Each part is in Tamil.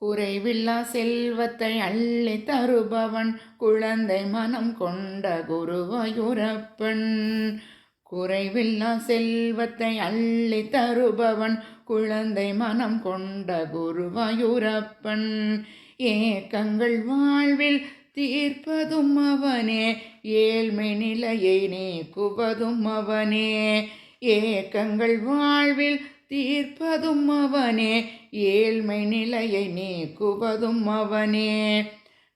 குறைவில்லா செல்வத்தை அள்ளி தருபவன் குழந்தை மனம் கொண்ட குருவாயூரப்பன். குறைவில்லா செல்வத்தை அள்ளி தருபவன் குழந்தை மனம் கொண்ட குருவாயூரப்பன். ஏக்கங்கள் வாழ்வில் தீர்ப்பதும் அவனே ஏழ்மை நிலையை நீக்குவதும் அவனே. ஏக்கங்கள் வாழ்வில் தீர்ப்பதும் அவனே ஏழ்மை நிலையை நீக்குவதும் அவனே.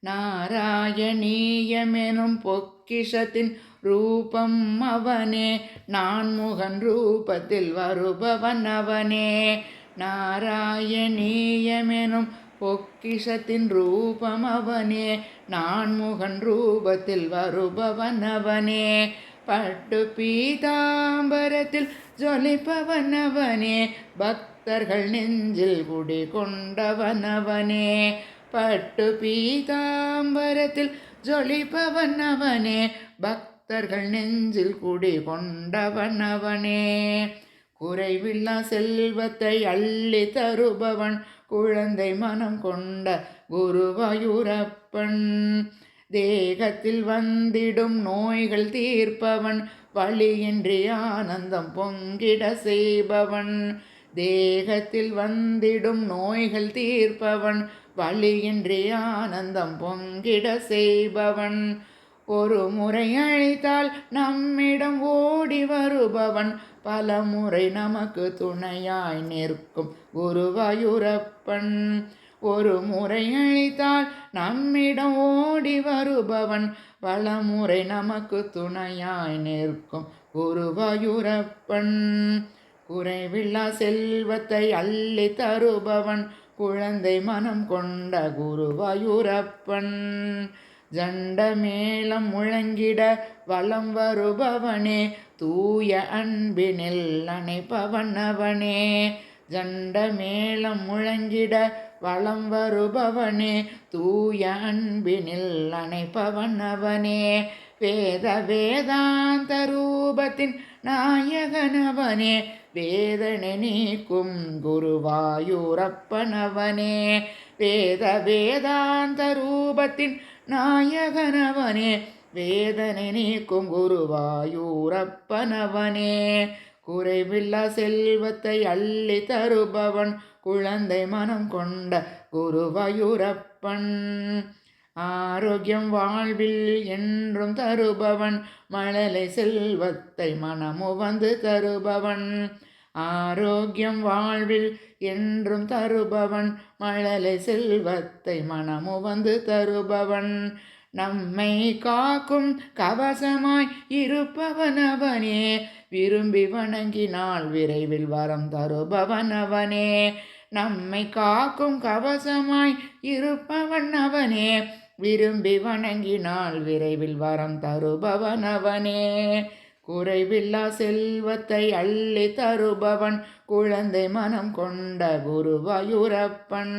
நாராயணீயமெனும் பொக்கிஷத்தின் ரூபம் அவனே நான்முகன் ரூபத்தில் வருபவன் அவனே. நாராயணீயமெனும் பொக்கிஷத்தின் ரூபம் அவனே நான்முகன் ரூபத்தில் வருபவன் அவனே. பட்டு பீதாம்பரத்தில் ஜொலிப்பவனவனே பக்தர்கள் நெஞ்சில் குடி கொண்டவனவனே. பட்டு பீதாம்பரத்தில் ஜொலிப்பவனவனே பக்தர்கள் நெஞ்சில் குடி கொண்டவனவனே. குறைவில்லா செல்வத்தை அள்ளி தருபவன் குழந்தை மனம் கொண்ட குருவாயூரப்பன். தேகத்தில் வந்திடும் நோய்கள் தீர்ப்பவன் வழியின்றி ஆனந்தம் பொங்கிட செய்பவன். தேகத்தில் வந்திடும் நோய்கள் தீர்ப்பவன் வழியின்றி ஆனந்தம் பொங்கிட செய்பவன். ஒரு முறை அழைத்தால் நம்மிடம் ஓடி வருபவன் பல முறை நமக்கு துணையாய் நிற்கும் குருவாயூரப்பன். ஒரு முறை அழைத்தால் நம்மிடம் ஓடி வருபவன் பல நமக்கு துணையாய் நிற்கும் குருவாயூரப்பன் குறைவில்லா செல்வத்தை அள்ளி தருபவன் குழந்தை மனம் கொண்ட குருவாயூரப்பன் ஜண்ட மேளம் முழங்கிட வலம் வருபவனே தூய அன்பினில் அணைப்பவன் அவனே. ஜண்ட மேளம் முழங்கிட வளம் வருபவனே தூய அன்பினில் அணைப்பவன் அவனே. வேத வேதாந்த ரூபத்தின் நாயகனவனே வேதனை நீக்கும் குருவாயூரப்பனவனே வேத வேதாந்த ரூபத்தின் நாயகனவனே வேதனை நீக்கும் குருவாயூரப்பனவனே குறைவில்லா செல்வத்தை அள்ளி தருபவன் குழந்தை மனம் கொண்ட குருவாயூரப்பன். ஆரோக்கியம் வாழ்வில் என்றும் தருபவன் மழலை செல்வத்தை மனமுவந்து தருபவன். ஆரோக்கியம் வாழ்வில் என்றும் தருபவன் மழலை செல்வத்தை மனமுவந்து தருபவன். நம்மை காக்கும் கவசமாய் இருப்பவனவனே. விரும்பி வணங்கினால் விரைவில் வரம் தருபவனவனே. நம்மை காக்கும் கவசமாய் இருப்பவன் அவனே விரும்பி வணங்கினால் விரைவில் வரம் தருபவன் அவனே குறைவில்லா செல்வத்தை அள்ளி தருபவன். குழந்தை மனம் கொண்ட குருவாயூரப்பன்.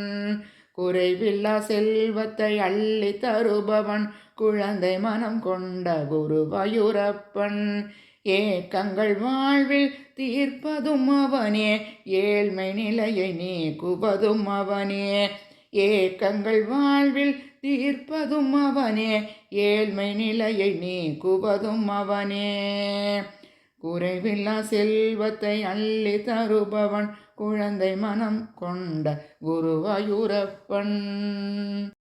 குறைவில்லா செல்வத்தை அள்ளி தருபவன் குழந்தை மனம் கொண்ட குருவாயூரப்பன் ஏக்கங்கள் வாழ்வில் தீர்ப்பதும் அவனே ஏழ்மை நிலையை நீக்குவதும் அவனே. ஏக்கங்கள் வாழ்வில் தீர்ப்பதும் அவனே ஏழ்மை நிலையை நீக்குவதும் அவனே. குறைவில்லா செல்வத்தை அள்ளி தருபவன் குழந்தை மனம் கொண்ட குருவாயூரப்பன்.